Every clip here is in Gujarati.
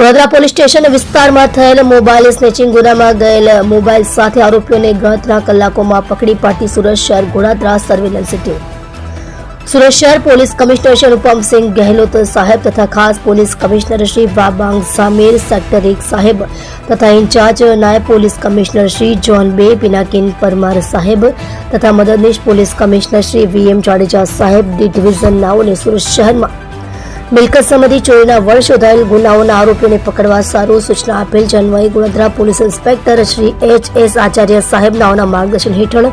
વડોદરા પોલીસ સ્ટેશન વિસ્તારમાં થયેલ મોબાઈલ સ્નેચિંગ ગુનામાં ગયેલ મોબાઈલ સાથે આરોપીઓને ગણતરીના કલાકોમાં પકડી પાડતી સુરત શહેર ગોળાદરા સર્વેલન્સ ટીમ. સુરત શહેર પોલીસ કમિશનર શ્રી અનુપમસિંહ ગહેલોત સાહેબ તથા ખાસ police commissioner Shri Wabang Zamir, sector એક સાહેબ તથા ઇન્ચાર્જ નાયબ પોલીસ કમિશનર શ્રી જોન બે, પિનાકિન પરમાર સાહેબ તથા મદદનીશ police commissioner Shri V M Jadeja સાહેબ, ડી ડિવિઝન નાઓને સુરત શહેરમાં મિલકત સંબંધી ચોરીના વર્ષ શોધાયેલ ગુનાઓના આરોપીઓને પકડવા સારું સૂચના આપેલ જન્મઈ ગુણોત્તરા police inspector Shri H S Acharya સાહેબ નાઓના માર્ગદર્શન હેઠળ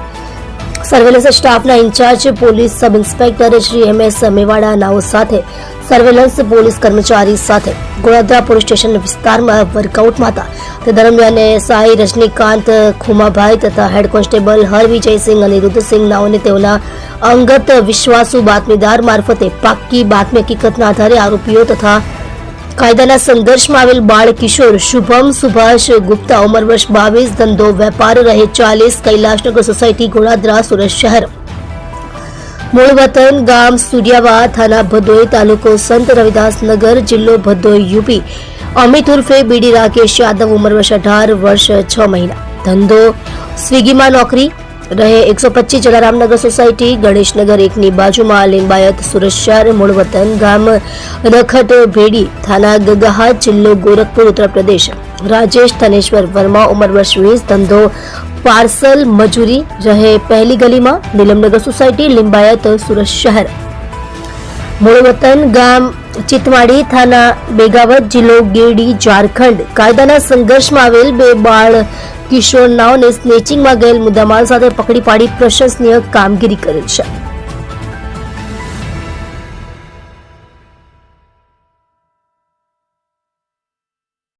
સર્વેલન્સ સ્ટાફના incharge police sub inspector Shri M S Mewada નાઓ સાથે સર્વેલન્સ પોલીસ કર્મચારી સાથે ગોળાદરા પોલીસ સ્ટેશન વિસ્તારમાં વર્કઆઉટમાં હતા તે દરમિયાન એસઆઈ રજનીકાંત, ખુમાભાઈ તથા હેડ કોન્સ્ટેબલ હરવિજયસિંહ અને રુદ્રસિંહ નાઓને તેઓના અંગત વિશ્વાસુ બાતમીદાર મારફતે પાક્કી બાતમી હકીકતના આધારે આરોપીઓ તથા કાયદાના સંઘર્ષમાં આવેલ બાળ કિશોર શુભમ સુભાષ ગુપ્તા, ઉંમર વર્ષ બાવીસ, ધંધો, વેપાર રહે ચાલીસ, કૈલાશનગર સોસાયટી, ગોળાદરા, સુરત શહેર. મૂળ વતન ગામ સુડિયાવા થાના ભદોઈ તાલુકો સંત રવિદાસ નગર જિલ્લો ભદોઈ, યુપી. અમિત ઉર્ફે બીડી રાકેશ યાદવ, ઉંમર વર્ષ અઢાર, વર્ષ છ મહિના. ધંધો, સ્વિગીમાં નોકરી, રહે એકસો પચીસ જલારામનગર સોસાયટી, ગણેશનગર એકની બાજુમાં લિંબાયત સુરત શહેર મૂળ વતન ગામ, રખટ ભેડી થાના ગગહા જિલ્લો ગોરખપુર ઉત્તર પ્રદેશ રાજેશ ધનેશ્વર વર્મા, ઉંમર વર્ષ વીસ, ધંધો પાર્સલ મજૂરી રહે પહેલી ગલીમાં, નીલમનગર સોસાયટી, લિંબાયત સુરત શહેર. મૂળ વતન ગામ ચિતવાડી થાના બેગાવત જિલ્લો ગીરડી, ઝારખંડ. કાયદાના સંઘર્ષમાં આવેલ બે બાળ કિશોર નાઓને સ્નેચિંગમાં ગયેલ મુદ્દામાલ સાથે પકડી પાડી પ્રશંસનીય કામગીરી કરેલ છે.